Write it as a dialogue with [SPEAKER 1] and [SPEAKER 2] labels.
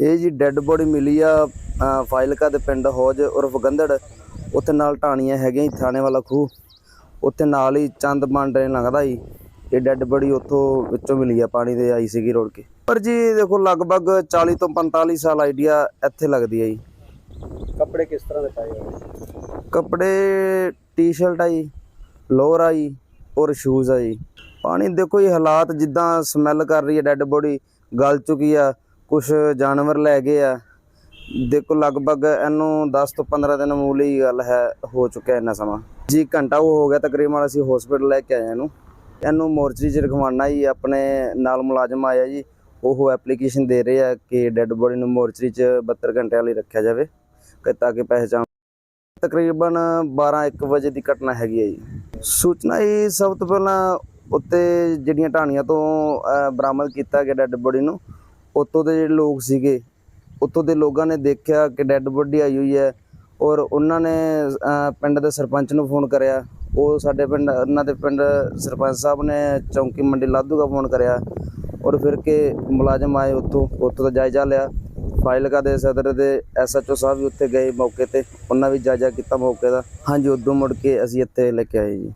[SPEAKER 1] ਇਹ ਜੀ dead body ਮਿਲੀ ਆ ਅ, ਫਾਜ਼ਿਲਕਾ ਦੇ ਪਿੰਡ ਹੌਜ ਉਰਫ ਗੰਦੜ ਉੱਥੇ ਨਾਲ ਢਾਣੀਆਂ ਹੈਗੀਆਂ ਜੀ ਥਾਣੇ ਵਾਲਾ ਖੂਹ। ਉੱਥੇ ਨਾਲ ਹੀ ਚੰਦ ਬਾਂਡੇ ਲੰਘਦਾ ਜੀ। ਇਹ ਡੈੱਡ ਬੋਡੀ ਉੱਥੋਂ ਵਿੱਚੋਂ ਮਿਲੀ ਆ ਪਾਣੀ ਦੇ ਆਈ ਸੀਗੀ ਰੋੜ ਕੇ। ਪਰ ਜੀ ਦੇਖੋ ਲਗਭਗ 40 ਤੋਂ 45 ਸਾਲ ਆਈਡੀਆ ਇੱਥੇ ਲੱਗਦੀ ਹੈ ਜੀ।
[SPEAKER 2] ਕੱਪੜੇ ਕਿਸ ਤਰ੍ਹਾਂ ਦੇ ਪਾਏ ਹੋਏ?
[SPEAKER 1] ਕੱਪੜੇ ਟੀ-ਸ਼ਰਟ ਆ ਜੀ ਲੋਅਰ ਆ ਜੀ ਔਰ ਸ਼ੂਜ਼ ਆ ਜੀ। ਪਾਣੀ ਦੇਖੋ ਇਹ ਹਾਲਾਤ ਜਿੱਦਾਂ ਸਮੈਲ ਕਰ ਰਹੀ ਹੈ ਡੈੱਡ ਬੋਡੀ ਗਲ ਚੁੱਕੀ ਆ। ਕੁਝ ਜਾਨਵਰ ਲੈ ਗਏ ਆ। ਦੇਖੋ, ਲਗਭਗ ਇਹਨੂੰ 10 ਤੋਂ 15 ਦਿਨ ਮੂਲੀ ਗੱਲ ਹੈ, ਹੋ ਚੁੱਕਿਆ ਇੰਨਾ ਸਮਾਂ। ਜੀ, ਘੰਟਾ ਉਹ ਹੋ ਗਿਆ ਤਕਰੀਬਨ ਅਸੀਂ ਹਸਪੀਟਲ ਲੈ ਕੇ ਆਏ ਇਹਨੂੰ। ਇਹਨੂੰ ਮੋਰਚਰੀ 'ਚ ਰਖਵਾਉਣਾ ਜੀ, ਆਪਣੇ ਨਾਲ ਮੁਲਾਜ਼ਮ ਆਇਆ ਜੀ। ਉਹ ਐਪਲੀਕੇਸ਼ਨ ਦੇ ਰਹੇ ਆ ਕਿ ਡੈੱਡ ਬੋਡੀ ਨੂੰ ਮੋਰਚਰੀ 'ਚ 72 ਘੰਟਿਆਂ ਲਈ ਰੱਖਿਆ ਜਾਵੇ, ਕਿ ਤਾਂ ਕਿ ਪਹਿਚਾਣ ਤਕਰੀਬਨ 12-1 ਵਜੇ ਦੀ ਘਟਨਾ ਹੈਗੀ ਹੈ ਜੀ। ਸੂਚਨਾ ਇਹ ਸਭ ਤੋਂ ਪਹਿਲਾਂ ਉੱਤੇ ਜਿਹੜੀਆਂ ਢਾਣੀਆਂ ਤੋਂ ਬਰਾਮਦ ਕੀਤਾ ਗਿਆ ਡੈੱਡ ਬੋਡੀ ਨੂੰ ਉੱਤੋਂ ਦੇ ਜਿਹੜੇ ਲੋਕ ਸੀਗੇ ਉੱਤੋਂ ਦੇ ਲੋਕਾਂ ਨੇ ਦੇਖਿਆ ਕਿ ਡੈੱਡ ਬੋਡੀ ਆਈ ਹੋਈ ਹੈ ਔਰ ਉਹਨਾਂ ਨੇ ਪਿੰਡ ਦੇ ਸਰਪੰਚ ਨੂੰ ਫੋਨ ਕਰਿਆ। ਉਹ ਸਾਡੇ ਪਿੰਡ, ਉਹਨਾਂ ਦੇ ਪਿੰਡ ਸਰਪੰਚ ਸਾਹਿਬ ਨੇ ਚੌਂਕੀ ਮੰਡੀ ਲਾਧੂ ਦਾ ਫੋਨ ਕਰਿਆ ਔਰ ਫਿਰ ਕੇ ਮੁਲਾਜ਼ਮ ਆਏ ਉੱਥੋਂ ਉੱਥੋਂ ਦਾ ਜਾਇਜ਼ਾ ਲਿਆ। ਫਾਜ਼ਿਲਕਾ ਦੇ ਸਦਰ ਦੇ ਐਸਐਚਓ ਸਾਹਿਬ ਵੀ ਉੱਥੇ ਗਏ ਮੌਕੇ ਤੇ, ਉਹਨਾਂ ਵੀ ਜਾਇਜ਼ਾ ਕੀਤਾ ਮੌਕੇ ਦਾ। ਹਾਂਜੀ, ਉਦੋਂ ਮੁੜ ਕੇ ਅਸੀਂ ਇੱਥੇ ਲੈ ਕੇ ਆਏ ਜੀ।